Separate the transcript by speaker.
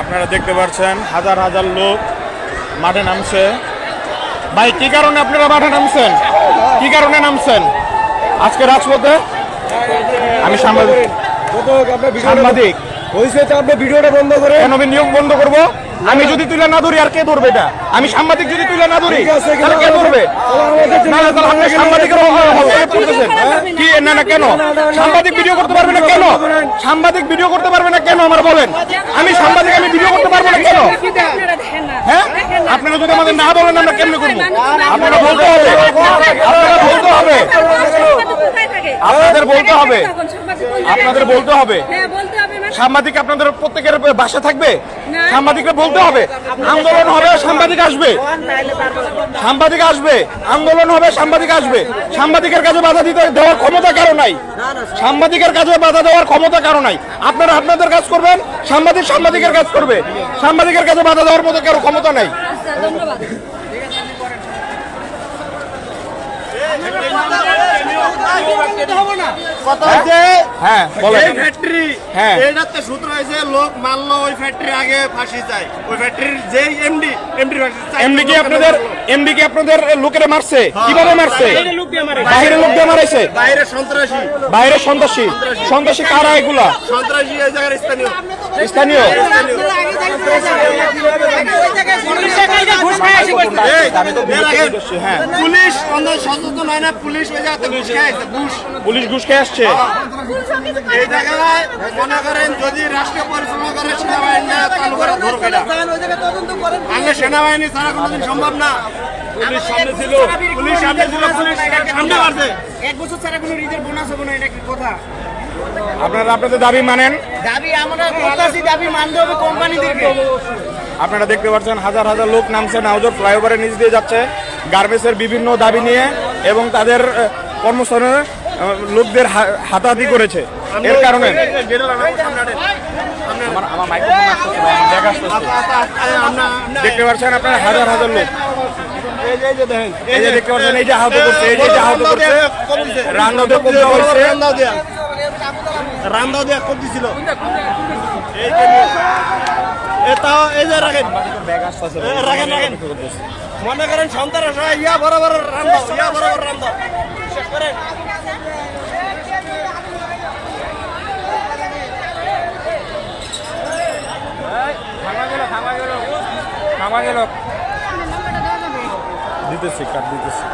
Speaker 1: আপনারা দেখতে পাচ্ছেন হাজার হাজার লোক মাঠে নামছে। ভাই কি কারণে আপনারা মাঠে নামছেন? কি কারণে নামছেন? আজকে রাজপথে আমি সাংবাদিক সাংবাদিক
Speaker 2: হয়েছে আপনি ভিডিওটা বন্ধ করে
Speaker 1: কেন আমি নিয়োগ বন্ধ করব? আমি যদি তুলে না ধরি আর কে ধরবে এটা? আমি সাংবাদিক যদি তুলে না ধরি তাহলে কে ধরবে? না না তাহলে আপনি সাংবাদিকের কি না না কেন? সাংবাদিক ভিডিও করতে পারবে না কেন? সাংবাদিক ভিডিও করতে পারবে না কেন? আমার বলেন। আমি সাংবাদিক আমি ভিডিও করতে পারব না কেন? হ্যাঁ? আপনারা যদি আমাদের না বলেন আমরা কেমনে করব? আপনারা বলতে হবে। আপনারা বলতে হবে। আপনাদের বলতে হবে। আপনাদের বলতে হবে।
Speaker 3: হ্যাঁ
Speaker 1: সাংবাদিক আপনাদের প্রত্যেকের বাসা থাকবে। সাংবাদিকরা বলতে হবে আন্দোলন হবে সাংবাদিক আসবে। সাংবাদিক আসবে আন্দোলন হবে সাংবাদিক আসবে। সাংবাদিকের কাছে বাধা দিতে দেওয়ার ক্ষমতা কারও নাই। সাংবাদিকের কাছে বাধা দেওয়ার ক্ষমতা কারও নাই। আপনারা আপনাদের কাজ করবেন সাংবাদিক সাংবাদিকের কাজ করবে। সাংবাদিকের কাছে বাধা দেওয়ার মতো কারও ক্ষমতা নাই।
Speaker 3: আচ্ছা, ধন্যবাদ।
Speaker 1: হ্যাঁ? বলেন।
Speaker 4: ফ্যাক্টরি
Speaker 1: হ্যাঁ।
Speaker 4: এটার সূত্র হয়েছে লোক মানলো ওই ফ্যাক্টরি আগে ফাঁসি চাই ওই ফ্যাক্টরির যেই এমডি এমডি
Speaker 1: এমডি কি আপনাদের এমডি কি আপনাদের লোকেরা মারছে? কীভাবে মারছে? বাইরের লোক দিয়ে মারাইছে
Speaker 4: বাইরে সন্ত্রাসী।
Speaker 1: বাইরের সন্ত্রাসী। সন্ত্রাসী। কারা এগুলা?
Speaker 4: সন্ত্রাসী এই জায়গার স্থানীয়।
Speaker 1: আমি তো হ্যাঁ।
Speaker 4: পুলিশ সচেতন হয় না পুলিশ ওই জায়গাতে ঘুষ খাইছে ঘুষ।
Speaker 1: পুলিশ ঘুষ খেয়ে আসছে?
Speaker 4: এই জায়গায় মনে করেন যদি রাষ্ট্রীয় পরিচালনা করে সেনাবাহিনী চালু করে সেনাবাহিনী ছাড়া কোনোদিন সম্ভব না। পুলিশ সামনে ছিল। পুলিশ সামনে ছিল পুলিশ সামনে মারছে
Speaker 5: এক বছর ছাড়া কোনো রিজের বোনাস হবে না এটা কি কথা?
Speaker 1: আপনারা আপনাদের দাবি মানেন?
Speaker 5: দাবি আমরা দাবি মানতে হবে কোম্পানিদেরকে।
Speaker 1: আপনারা দেখতে পাচ্ছেন হাজার হাজার লোক নামছে নাওজোর ফ্লাইওভারের নিচ দিয়ে যাচ্ছে। গার্মেন্টসের বিভিন্ন দাবি নিয়ে এবং তাদের কর্মস্থানে লোকদের হাতাহাতি করেছে। এর কারণে। দেখতে পাচ্ছেন আপনারা হাজার হাজার লোক। এই যে দেখতে পাচ্ছেন এই যে আহত করছে এই যে আহত করছে। রান্নাও দিয়ে হয়েছে
Speaker 4: রান্দাও দিয়া কব দিছিল। এই যে নিয়ে। এ তাও এই যে রাখেন।
Speaker 1: ব্যাগ আসতেছে
Speaker 4: এ, রাখেন রাখেন। মনে করেন হয় ইয়া বরাবর রান্দাও ইয়া বরাবর রান্দাও শেষ করেন
Speaker 1: দিতেছি কাট দিতেছি।